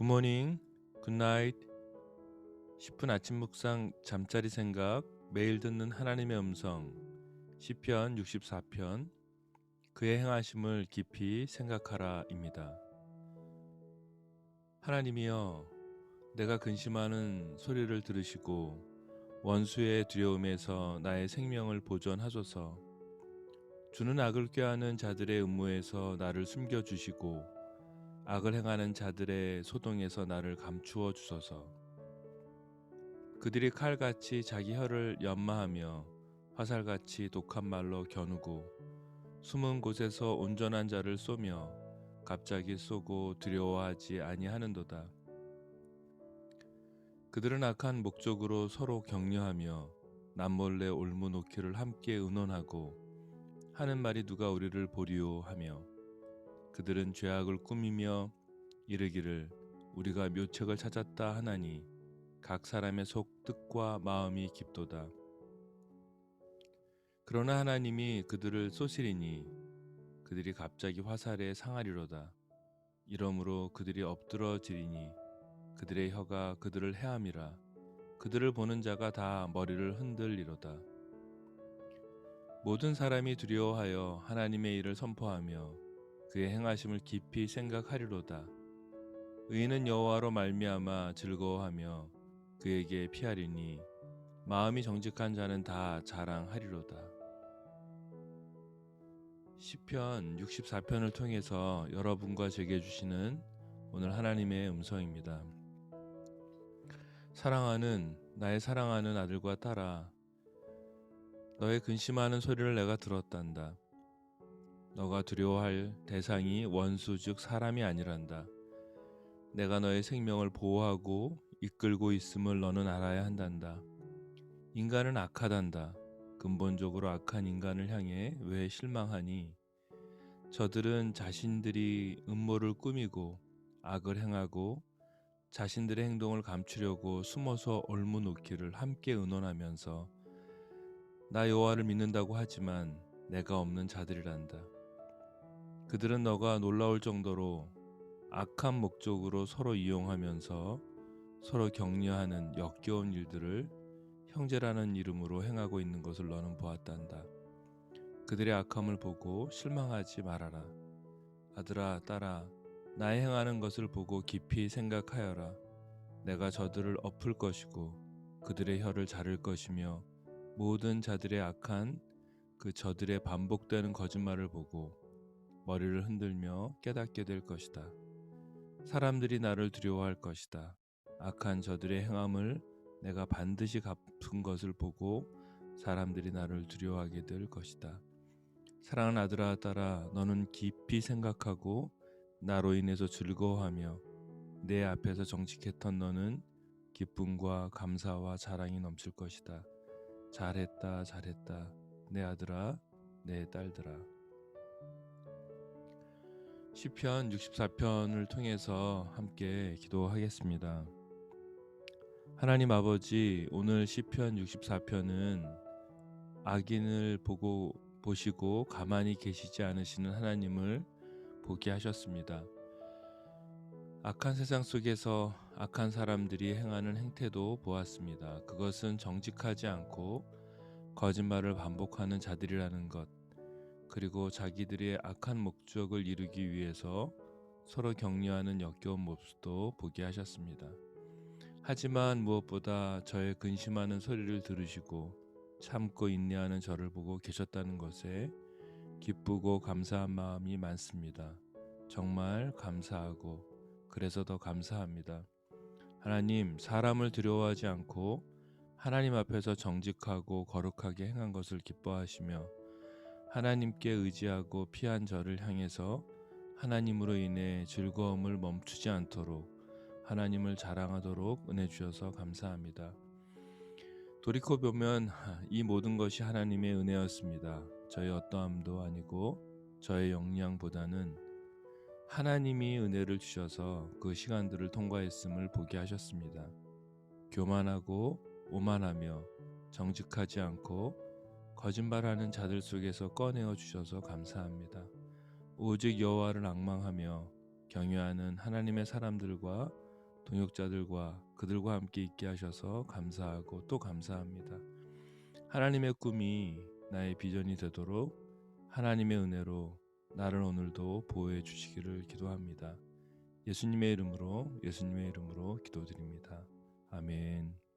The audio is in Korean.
굿모닝, 굿나잇. 10분 아침 묵상 잠자리 생각 매일 듣는 하나님의 음성 시편 64편 그의 행하심을 깊이 생각하라입니다. 하나님이여 내가 근심하는 소리를 들으시고 원수의 두려움에서 나의 생명을 보존하소서 주는 악을 꾀하는 자들의 음모에서 나를 숨겨 주시고 악을 행하는 자들의 소동에서 나를 감추어 주소서. 그들이 칼같이 자기 혀를 연마하며 화살같이 독한 말로 겨누고 숨은 곳에서 온전한 자를 쏘며 갑자기 쏘고 두려워하지 아니하는도다. 그들은 악한 목적으로 서로 격려하며 남몰래 올무놓기를 함께 의논하고 하는 말이 누가 우리를 보리오 하며 그들은 죄악을 꾸미며 이르기를 우리가 묘책을 찾았다 하나니 각 사람의 속 뜻과 마음이 깊도다. 그러나 하나님이 그들을 쏘시리니 그들이 갑자기 화살에 상하리로다. 이러므로 그들이 엎드러지리니 그들의 혀가 그들을 해함이라. 그들을 보는 자가 다 머리를 흔들리로다. 모든 사람이 두려워하여 하나님의 일을 선포하며 그의 행하심을 깊이 생각하리로다. 의인은 여호와로 말미암아 즐거워하며 그에게 피하리니 마음이 정직한 자는 다 자랑하리로다. 시편 64편을 통해서 여러분과 제게 주시는 오늘 하나님의 음성입니다. 사랑하는 나의 사랑하는 아들과 딸아 너의 근심하는 소리를 내가 들었단다. 너가 두려워할 대상이 원수 즉 사람이 아니란다. 내가 너의 생명을 보호하고 이끌고 있음을 너는 알아야 한단다. 인간은 악하단다. 근본적으로 악한 인간을 향해 왜 실망하니? 저들은 자신들이 음모를 꾸미고 악을 행하고 자신들의 행동을 감추려고 숨어서 올무놓기를 함께 의논하면서 나 여호와를 믿는다고 하지만 내가 없는 자들이란다. 그들은 너가 놀라울 정도로 악한 목적으로 서로 이용하면서 서로 격려하는 역겨운 일들을 형제라는 이름으로 행하고 있는 것을 너는 보았단다. 그들의 악함을 보고 실망하지 말아라. 아들아, 딸아, 나의 행하는 것을 보고 깊이 생각하여라. 내가 저들을 엎을 것이고 그들의 혀를 자를 것이며 모든 자들의 악한 그 저들의 반복되는 거짓말을 보고 머리를 흔들며 깨닫게 될 것이다. 사람들이 나를 두려워할 것이다. 악한 저들의 행함을 내가 반드시 갚은 것을 보고 사람들이 나를 두려워하게 될 것이다. 사랑하는 아들아 딸아 너는 깊이 생각하고 나로 인해서 즐거워하며 내 앞에서 정직했던 너는 기쁨과 감사와 자랑이 넘칠 것이다. 잘했다 잘했다 내 아들아 내 딸들아 시편 64편을 통해서 함께 기도하겠습니다. 하나님 아버지, 오늘 시편 64편은 악인을 보고 보시고 가만히 계시지 않으시는 하나님을 보게 하셨습니다. 악한 세상 속에서 악한 사람들이 행하는 행태도 보았습니다. 그것은 정직하지 않고 거짓말을 반복하는 자들이라는 것. 그리고 자기들의 악한 목적을 이루기 위해서 서로 격려하는 역겨운 모습도 보게 하셨습니다. 하지만 무엇보다 저의 근심하는 소리를 들으시고 참고 인내하는 저를 보고 계셨다는 것에 기쁘고 감사한 마음이 많습니다. 정말 감사하고 그래서 더 감사합니다. 하나님, 사람을 두려워하지 않고 하나님 앞에서 정직하고 거룩하게 행한 것을 기뻐하시며 하나님께 의지하고 피한 저를 향해서 하나님으로 인해 즐거움을 멈추지 않도록 하나님을 자랑하도록 은혜 주셔서 감사합니다. 돌이켜 보면 이 모든 것이 하나님의 은혜였습니다. 저의 어떠함도 아니고 저의 역량보다는 하나님이 은혜를 주셔서 그 시간들을 통과했음을 보게 하셨습니다. 교만하고 오만하며 정직하지 않고 거짓말하는 자들 속에서 꺼내어 주셔서 감사합니다. 오직 여호와를 앙망하며 경외하는 하나님의 사람들과 동역자들과 그들과 함께 있게 하셔서 감사하고 또 감사합니다. 하나님의 꿈이 나의 비전이 되도록 하나님의 은혜로 나를 오늘도 보호해 주시기를 기도합니다. 예수님의 이름으로 예수님의 이름으로 기도드립니다. 아멘.